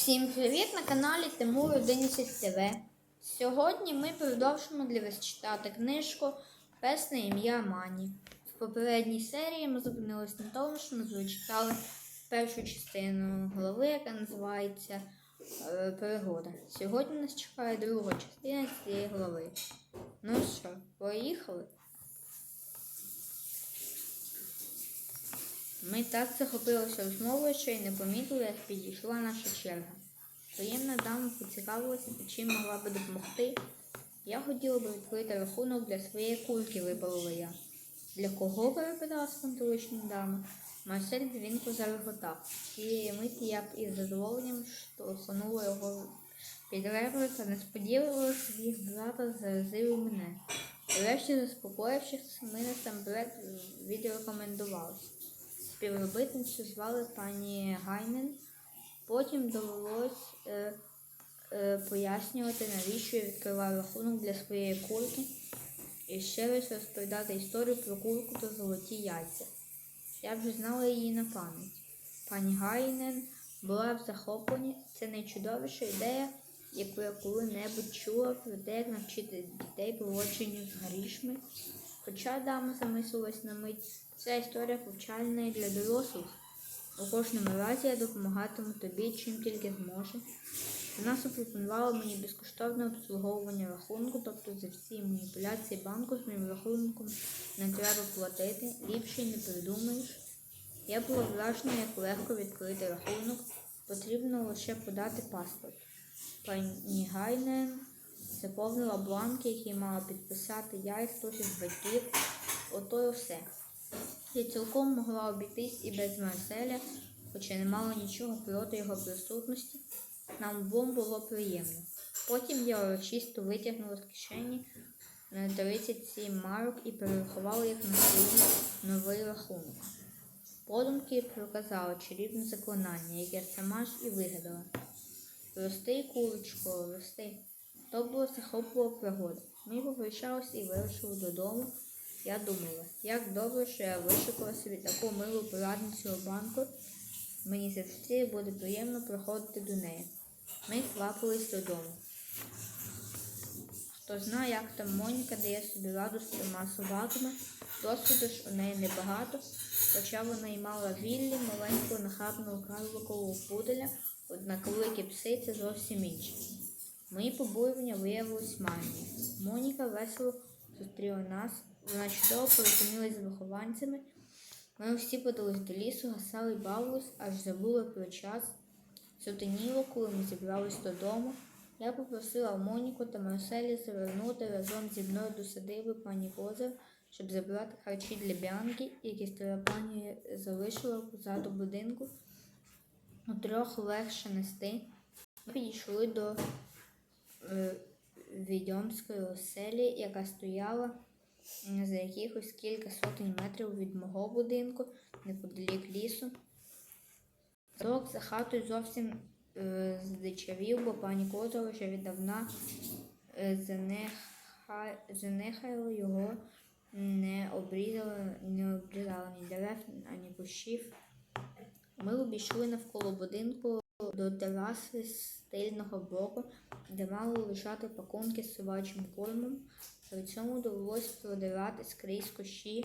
Всім привіт на каналі Тимур 11 ТВ. Сьогодні ми продовжимо для вас читати книжку Песне ім'я Мані. В попередній серії ми зупинилися на тому, що ми прочитали першу частину голови, яка називається е, Пригода. Сьогодні нас чекає друга частина цієї голови. Ну що, поїхали? Ми так захопилися розмовою, що й не помітили, як підійшла наша черга. Приємна дама поцікавилася, чим могла би допомогти. Я хотіла би відкрити рахунок для своєї кульки, випалила я. Для кого перепитала спантелична дама? Марсель дзвінко зареготав. Цієї миті я б із задоволенням штовхнула його під ребра та несподівано їх брата заразив мене. Врешті, заспокоївшись, ми насамперед відрекомендувалися. Співробітницю звали пані Гайнен. Потім довелось е, е, пояснювати, навіщо я відкриваю рахунок для своєї курки і ще раз розповідати історію про курку та золоті яйця. Я вже знала її на пам'ять. Пані Гайнен була в захопленні. Це найчудовіша ідея, яку я коли-небудь чула про те, як навчити дітей поводженню з грішми. Хоча дама замислилась на мить, ця історія повчальна і для дорослих. У кожному разі я допомагатиму тобі, чим тільки зможу. Вона запропонувала мені безкоштовне обслуговування рахунку, тобто за всі маніпуляції банку з моїм рахунком не треба платити, ліпше не придумаєш. Я була вражена, як легко відкрити рахунок, потрібно лише подати паспорт. Пані Гайнен заповнила бланки, які мала підписати я і хтось із батьків. Ото й все. Я цілком могла обійтись і без Марселя, хоча не мала нічого проти його присутності. Нам обом було приємно. Потім я урочисто витягнула з кишені на 37 марок і перерахувала їх на свій новий рахунок. Подумки проказала чарівне заклинання, яке сама ж і вигадала. Рости, курочко, рости. То була захоплива пригода. Ми попрощалися і вирушили додому. Я думала, як добре, що я вишукала собі таку милу порадницю у банку. Мені завжди буде приємно приходити до неї. Ми квапились додому. Хто знає, як там Моніка дає собі раду з трьома собаками, досвіду ж у неї небагато, хоча вона й мала віллі, маленького нахабного карликового пуделя, однак великі пси це зовсім інше. Мої побоювання виявились марні. Моніка весело зустріла нас, вона чудово порозумілась з вихованцями. Ми всі подались до лісу, гасали бавились, аж забули про час. Сутеніло, коли ми зібрались додому. Я попросила Моніку та Марселі завернути разом зі мною до садиби пані Козир, щоб забрати харчі для Біанки, які стара пані залишила позаду будинку. У трьох легше нести. Ми підійшли до е, відьомської оселі, яка стояла за якихось кілька сотень метрів від мого будинку, неподалік лісу. Садок за хатою зовсім е, здичавів, бо пані Козова вже віддавна е, занеха, занехала його, не обрізала, не обрізала ні дерев, ані кущів. Ми обійшли навколо будинку до тераси з тильного боку, де мали лежати пакунки з собачим кормом. При цьому довелось продирати скрізь кущі.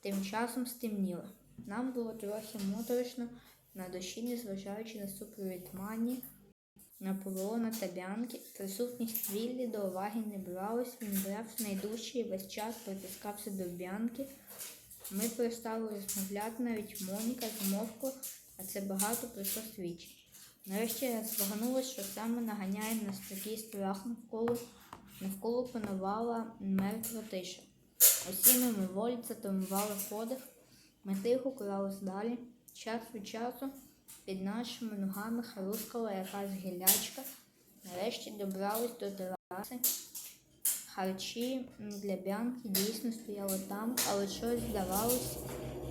Тим часом стемніло. Нам було трохи моторошно на душі, незважаючи на супровід мані, Наполеона та Бянки. Присутність Віллі до уваги не бралась, він брав найдужче і весь час притискався до Бянки. Ми перестали розмовляти, навіть Моніка змовкла, а це багато про що свідчить. Нарешті я збагнулася, що саме наганяє нас такий страх навколо. Навколо панувала мертва тиша. Усі мимоволі затамували подих. Ми тихо крались далі. Час від часу під нашими ногами хрускала якась гілячка. Нарешті добрались до тераси. Харчі для бянки дійсно стояли там, але щось здавалось,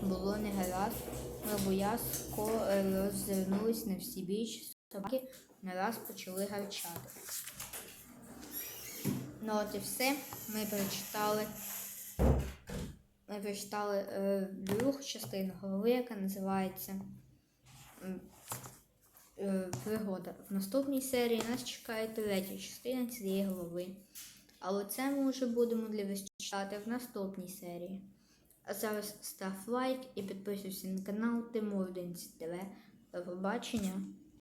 було не гаразд. Ми боязко е, роззирнулись на всі біч. Собаки нараз почали гарчати. Ну от і все. Ми прочитали. Ми прочитали е, другу частину голови, яка називається е, пригода. В наступній серії нас чекає третя частина цієї глави. Але це ми вже будемо для вас читати в наступній серії. А зараз став лайк і підписуйся на канал Тимур ТВ. До побачення!